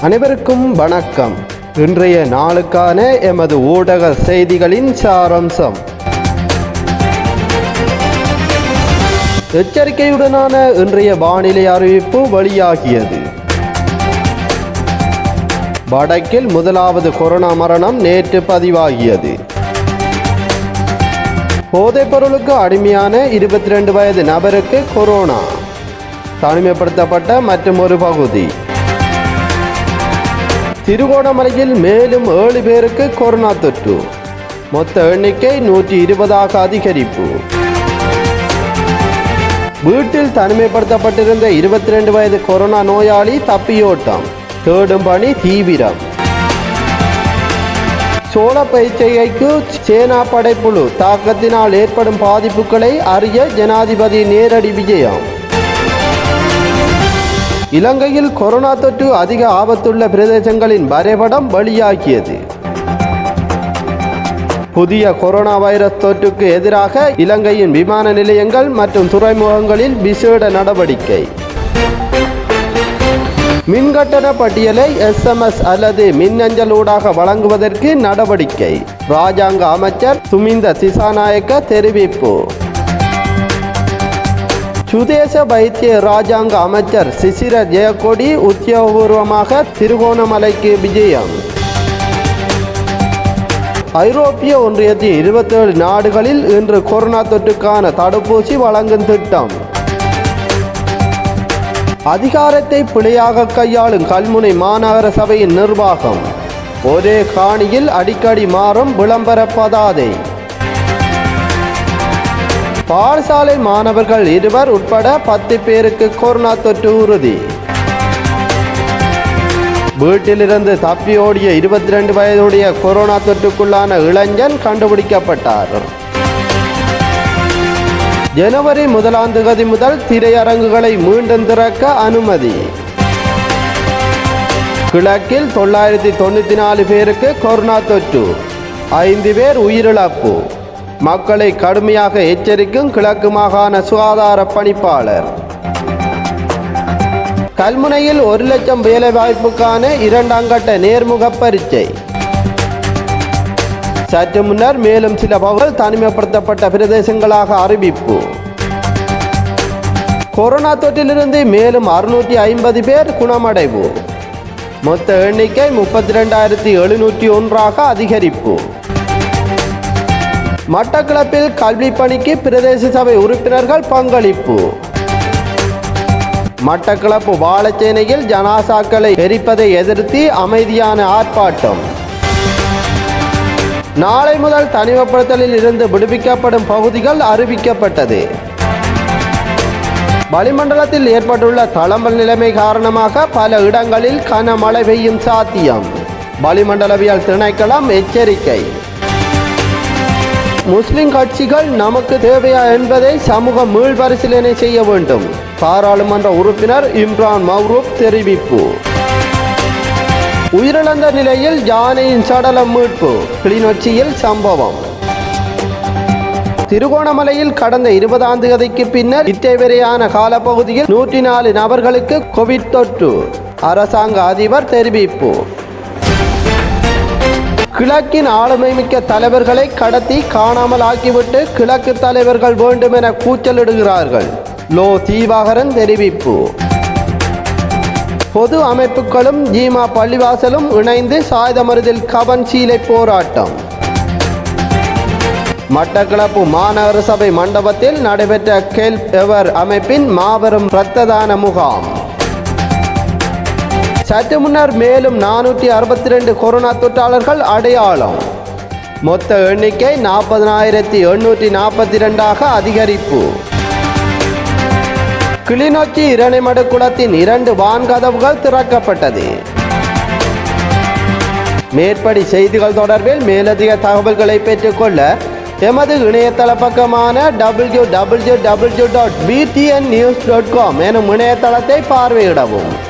அனைவருக்கும் வணக்கம். இன்றைய நாளுக்கான எமது ஊடக செய்திகளின் சாரம்சம். எச்சரிக்கையுடனான இன்றைய வானிலை அறிவிப்பு வெளியாகியது. வடக்கில் முதலாவது கொரோனா மரணம் நேற்று பதிவாகியது. போதைப் பொருளுக்கு அடிமையான இருபத்தி ரெண்டு வயது நபருக்கு கொரோனா. தனிமைப்படுத்தப்பட்ட மற்றும் ஒரு பகுதி. திருகோணமலையில் மேலும் ஏழு பேருக்கு கொரோனா தொற்று. மொத்த எண்ணிக்கை நூற்றி இருபதாக அதிகரிப்பு. வீட்டில் தனிமைப்படுத்தப்பட்டிருந்த இருபத்தி ரெண்டு வயது கொரோனா நோயாளி தப்பியோட்டம். தேடும் பணி தீவிரம். சோழ பயிற்சிகைக்கு சேனா படைப்புழு தாக்கத்தினால் ஏற்படும் பாதிப்புகளை அறிய ஜனாதிபதி நேரடி விஜயம். இலங்கையில் கொரோனா தொற்று அதிக ஆபத்துள்ள பிரதேசங்களின் வரைபடம் வெளியாகியது. புதிய கொரோனா வைரஸ் தொற்றுக்கு எதிராக இலங்கையின் விமான நிலையங்கள் மற்றும் துறைமுகங்களில் விசேட நடவடிக்கை. மின்கட்டண பட்டியலை எஸ்எம்எஸ் அல்லது மின்னஞ்சல் ஊடாக வழங்குவதற்கு நடவடிக்கை. ராஜாங்க அமைச்சர் சுமிந்த திசாநாயக்க தெரிவிப்பு. சுதேச வைத்திய ராஜாங்க அமைச்சர் சிசிர ஜெயக்கொடி உத்தியோகபூர்வமாக திருகோணமலைக்கு விஜயம். ஐரோப்பிய ஒன்றியத்தின் இருபத்தேழு நாடுகளில் இன்று கொரோனா தொற்றுக்கான தடுப்பூசி வழங்கும் திட்டம். அதிகாரத்தை பிழையாக கையாளும் கல்முனை மாநகர சபையின் நிர்வாகம். ஒரே காணியில் அடிக்கடி மாறும் விளம்பர பதாதை. பாடசாலை மாணவர்கள் இருவர் உட்பட பத்து பேருக்கு கொரோனா தொற்று உறுதி. வீட்டிலிருந்து தப்பியோடிய இருபத்தி ரெண்டு வயதுடைய கொரோனா தொற்றுக்குள்ளான இளைஞன் கண்டுபிடிக்கப்பட்டார். ஜனவரி முதலாம் தேதி முதல் திரையரங்குகளை மீண்டும் திறக்க அனுமதி. கிழக்கில் தொள்ளாயிரத்தி தொண்ணூற்றி நாலு பேருக்கு கொரோனா தொற்று. ஐந்து பேர் உயிரிழப்பு. மக்களை கடுமையாக எச்சரிக்கும் கிழக்கு மாகாண சுகாதார பணிப்பாளர். கல்முனையில் ஒரு லட்சம் வேலைவாய்ப்புக்கான இரண்டாம் கட்ட நேர்முக பரீட்சை. சற்று முன்னர் மேலும் சில பகுதிகள் தனிமைப்படுத்தப்பட்ட பிரதேசங்களாக அறிவிப்பு. கொரோனா தொற்றிலிருந்து மேலும் அறுநூற்றி ஐம்பது பேர் குணமடைவு. மொத்த எண்ணிக்கை முப்பத்தி ரெண்டாயிரத்தி எழுநூற்றி ஒன்றாக அதிகரிப்பு. மட்டக்களப்பில் கல்வி பணிக்கு பிரதேச சபை உறுப்பினர்கள் பங்களிப்பு. மட்டக்களப்பு வாழச்சேனையில் ஜனாசாக்களை எரிப்பதை எதிர்த்து அமைதியான ஆர்ப்பாட்டம். நாளை முதல் தனிமைப்படுத்தலில் இருந்து விடுவிக்கப்படும் பகுதிகள் அறிவிக்கப்பட்டது. வளிமண்டலத்தில் ஏற்பட்டுள்ள தளம்பல் நிலைமை காரணமாக பல இடங்களில் கனமழை பெய்யும் சாத்தியம். வளிமண்டலவியல் திணைக்களம் எச்சரிக்கை. முஸ்லிம் கட்சிகள் நமக்கு தேவையா என்பதை சமூக மீள்பரிசீலனை செய்ய வேண்டும். பாராளுமன்ற உறுப்பினர் இம்ரான் மவ்ரூப் தெரிவிப்பு. உயிரிழந்த நிலையில் யானையின் சடலம் மீட்பு கிளிநொச்சியில் சம்பவம். திருகோணமலையில் கடந்த இருபதாம் தேதிக்கு பின்னர் இத்தேவரையான காலப்பகுதியில் நூற்றி நாலு நபர்களுக்கு கோவிட் தொற்று. அரசாங்க அதிபர் தெரிவிப்பு. கிழக்கின் ஆளுமை மிக்க தலைவர்களை கடத்தி காணாமல் ஆக்கிவிட்டு கிழக்கு தலைவர்கள் வேண்டும் என கூச்சலிடுகிறார்கள். லோ தீவாகரன் தெரிவிப்பு. பொது அமைப்புகளும் ஜீமா பள்ளிவாசலும் இணைந்து சாயதமருதில் கவன் சீலை போராட்டம். மட்டக்களப்பு மாநகர சபை மண்டபத்தில் நடைபெற்ற கெல்ப் எவர் அமைப்பின் மாபெரும் இரத்ததான முகாம். சற்று முன்னர் மேலும் நானூற்றி அறுபத்தி ரெண்டு கொரோனா தொற்றாளர்கள் அடையாளம். மொத்த எண்ணிக்கை நாற்பதனாயிரத்தி எண்ணூற்றி நாற்பத்தி ரெண்டாக அதிகரிப்பு. கிளிநொச்சி இரணைமடு குளத்தின் இரண்டு வான்கதவுகள் திறக்கப்பட்டது. மேற்படி செய்திகள் தொடர்பில் மேலதிக தகவல்களை பெற்றுக்கொள்ள எமது இணையதள பக்கமான W W W dot PTN news dot com எனும் இணையதளத்தை பார்வையிடவும்.